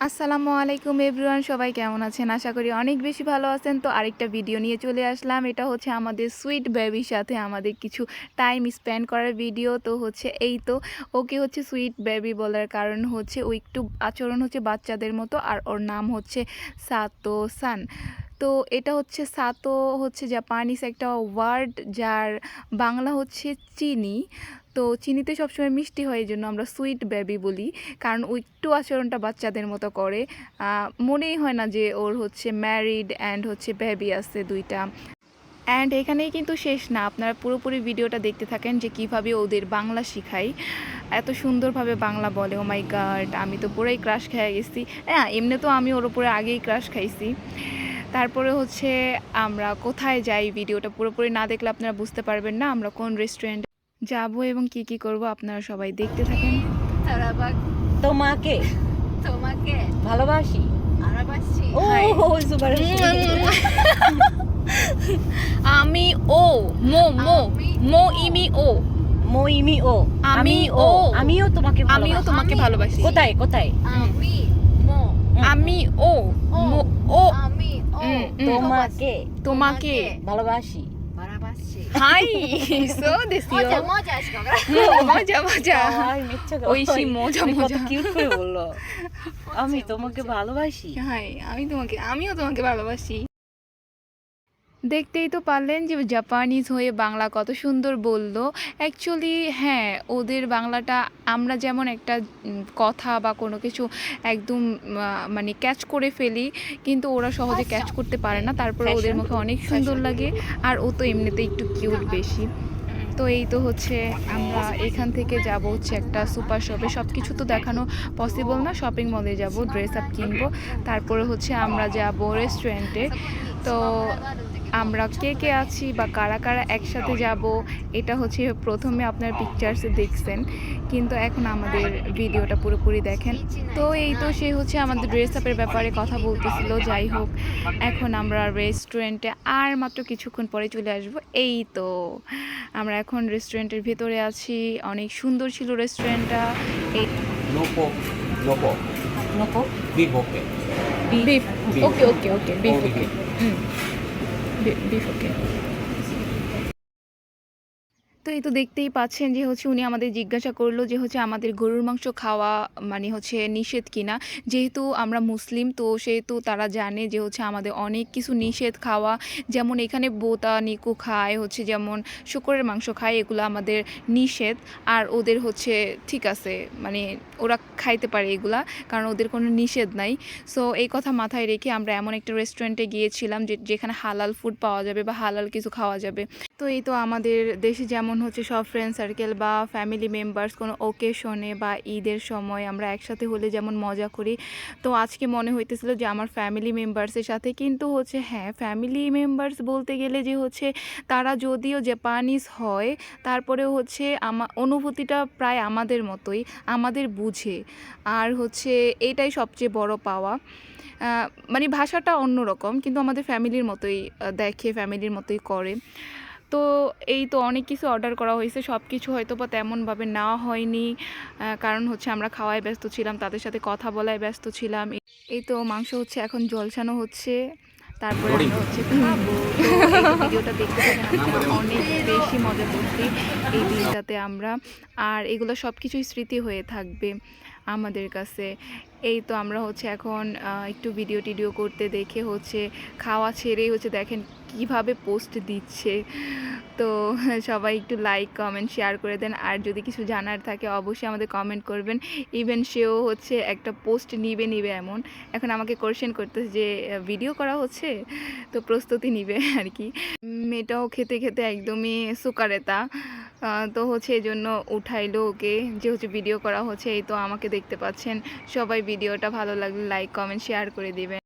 আসসালামু আলাইকুম এভরিওয়ান, সবাই কেমন আছেন? আশা করি অনেক বেশি ভালো আছেন। তো আরেকটা ভিডিও নিয়ে চলে আসলাম। এটা হচ্ছে আমাদের সুইট বেবির সাথে আমাদের কিছু টাইম স্পেন্ড করার ভিডিও। তো হচ্ছে এই তো, ওকে হচ্ছে সুইট বেবি বলার কারণ হচ্ছে ও একটু আচরণ হচ্ছে বাচ্চাদের মতো, আর ওর নাম হচ্ছে সাতো সান। তো এটা হচ্ছে সাতো হচ্ছে জাপানিস একটা ওয়ার্ড যার বাংলা হচ্ছে চিনি। তো চিনিতে সবসময় মিষ্টি হয় এই জন্য আমরা সুইট বেবি বলি, কারণ ও একটু আচরণটা বাচ্চাদের মতো করে। মনেই হয় না যে ওর হচ্ছে ম্যারিড অ্যান্ড হচ্ছে বেবি আছে দুইটা। অ্যান্ড এখানেই কিন্তু শেষ না, আপনারা পুরোপুরি ভিডিওটা দেখতে থাকেন যে কীভাবে ওদের বাংলা শিখাই। এত সুন্দরভাবে বাংলা বলে ও মাই গার্ড আমি তো পুরোই ক্রাশ খেয়ে গেছি। হ্যাঁ এমনি তো আমি ওর উপরে আগেই ক্রাশ খাইছি। তারপরে হচ্ছে আমরা কোথায় যাই ভিডিওটা পুরোপুরি না দেখলে আপনারা বুঝতে পারবেন না আমরা কোন রেস্টুরেন্টে যাব এবং কি কি করব আপনারা সবাই দেখতে থাকেন। তোমাকে? তোমাকে। ভালোবাসি? আমি ও মো মো মো ইমি ও। মইমি ও। আমি ও। আমিও তোমাকে আমিও ভালোবাসি তোমাকে ভালোবাসি। কোথায় কোথায়? আমি মো। আমি ও ও। মো ও আমি ও উম, উম। তোমাকে তোমাকে। ভালোবাসি। হাই সো দেশীয় মজা মজা আজকে মজা মজা। হাই মিথ্যা কথা। ঐশী মজা তুমি মজা। কিউট করে বলল। আমি তোমাকে ভালোবাসি। হাই আমি তোমাকে আমিও তোমাকে ভালোবাসি। দেখতেই তো পারলেন যে জাপানিজ হয়ে বাংলা কত সুন্দর বলল। অ্যাকচুয়ালি হ্যাঁ ওদের বাংলাটা আমরা যেমন একটা কথা বা কোনো কিছু একদম মানে ক্যাচ করে ফেলি কিন্তু ওরা সহজে ক্যাচ করতে পারে না তারপরে ওদের মুখে অনেক সুন্দর লাগে আর ও তো এমনিতে একটু কিউট বেশি। তো এই তো হচ্ছে আমরা এখান থেকে যাব হচ্ছে একটা সুপার শপে। সব কিছু তো দেখানো পসিবল না শপিং মলে যাব ড্রেস আপ কিনবো। তারপরে হচ্ছে আমরা যাব রেস্টুরেন্টে তো আমরা কে কে আছি বা কারা কারা একসাথে যাব এটা হচ্ছে প্রথমে আপনার পিকচার্সে দেখছেন। কিন্তু এখন আমাদের ভিডিওটা পুরোপুরি দেখেন। তো এই তো সে হচ্ছে আমাদের ড্রেস আপের ব্যাপারে কথা বলতেছিল যাই হোক এখন আমরা রেস্টুরেন্টে আর মাত্র কিছুক্ষণ পরে চলে আসব। এই তো আমরা এখন রেস্টুরেন্টের ভেতরে আছি। অনেক সুন্দর ছিল রেস্টুরেন্টটা এই okay okay okay. Beef Beef. Okay okay okay beef Only okay beef okay তো এই তো দেখতেই পাচ্ছেন যে হচ্ছে উনি আমাদের জিজ্ঞাসা করল যে হচ্ছে আমাদের গরুর মাংস খাওয়া মানে হচ্ছে নিষেধ কিনা। যেহেতু আমরা মুসলিম, তো সেহেতু তারা জানে যে হচ্ছে আমাদের অনেক কিছু নিষেধ খাওয়া। যেমন এখানে বোতা, নিকু খায়, হচ্ছে যেমন শুকরের মাংস খায়, এগুলো আমাদের নিষেধ। আর ওদের হচ্ছে ঠিক আছে মানে ওরা খাইতে পারে এগুলা, কারণ ওদের কোনো নিষেধ নাই। সো এই কথা মাথায় রেখে আমরা এমন একটা রেস্টুরেন্টে গিয়েছিলাম যে যেখানে হালাল ফুড পাওয়া যাবে বা হালাল কিছু খাওয়া যাবে। তো এই তো আমাদের দেশে যেমন হচ্ছে সব ফ্রেন্ড সার্কেল বা ফ্যামিলি মেম্বার্স কোনো ওকেশনে বা ঈদের সময় আমরা একসাথে হলে যেমন মজা করি। তো আজকে মনে হইতেছিল যে আমার ফ্যামিলি মেম্বার্সের সাথে কিন্তু হচ্ছে হ্যাঁ ফ্যামিলি মেম্বার্স বলতে গেলে যে হচ্ছে তারা যদিও জাপানিজ হয় তারপরেও হচ্ছে আমা, অনুভূতিটা প্রায় আমাদের মতোই, আমাদের বুঝে। আর হচ্ছে এটাই সবচেয়ে বড় পাওয়া। মানে ভাষাটা অন্যরকম, কিন্তু আমাদের ফ্যামিলির মতোই দেখে ফ্যামিলির মতোই করে। তো এই তো অনেক কিছু অর্ডার করা হয়েছে। সব কিছু হয়তো বা তেমনভাবে নেওয়া হয়নি। কারণ হচ্ছে আমরা খাওয়ায় ব্যস্ত ছিলাম তাদের সাথে কথা বলায় ব্যস্ত ছিলাম। এই তো মাংস হচ্ছে এখন জলসানো হচ্ছে। তারপরে আমরা হচ্ছে ভিডিওটা দেখতে থাকেন। অনেক বেশি মজা করছি এই দিনটাতে আমরা। আর এগুলো সব কিছুই স্মৃতি হয়ে থাকবে। আমাদের কাছে। এই তো আমরা হচ্ছে এখন একটু ভিডিও টিডিও করতে দেখে হচ্ছে খাওয়া ছেড়েই হচ্ছে দেখেন কীভাবে পোস্ট দিচ্ছে। তো সবাই একটু লাইক কমেন্ট শেয়ার করে দেন। আর যদি কিছু জানার থাকে অবশ্যই আমাদের কমেন্ট করবেন। ইভেন সেও হচ্ছে একটা পোস্ট নিবে নিবে এমন। এখন আমাকে কোশ্চেন করতেছে যে ভিডিও করা হচ্ছে? তো প্রস্তুতি নিবে আর কি। মেয়েটাও খেতে খেতে একদমই সুকারেতা। তো হচ্ছে এই জন্য উঠাইলো ওকে, যে হচ্ছে ভিডিও করা হচ্ছে, এই তো আমাকে দেখতে পাচ্ছেন। সবাই ভিডিওটা ভালো লাগলে লাইক কমেন্ট শেয়ার করে দিবেন।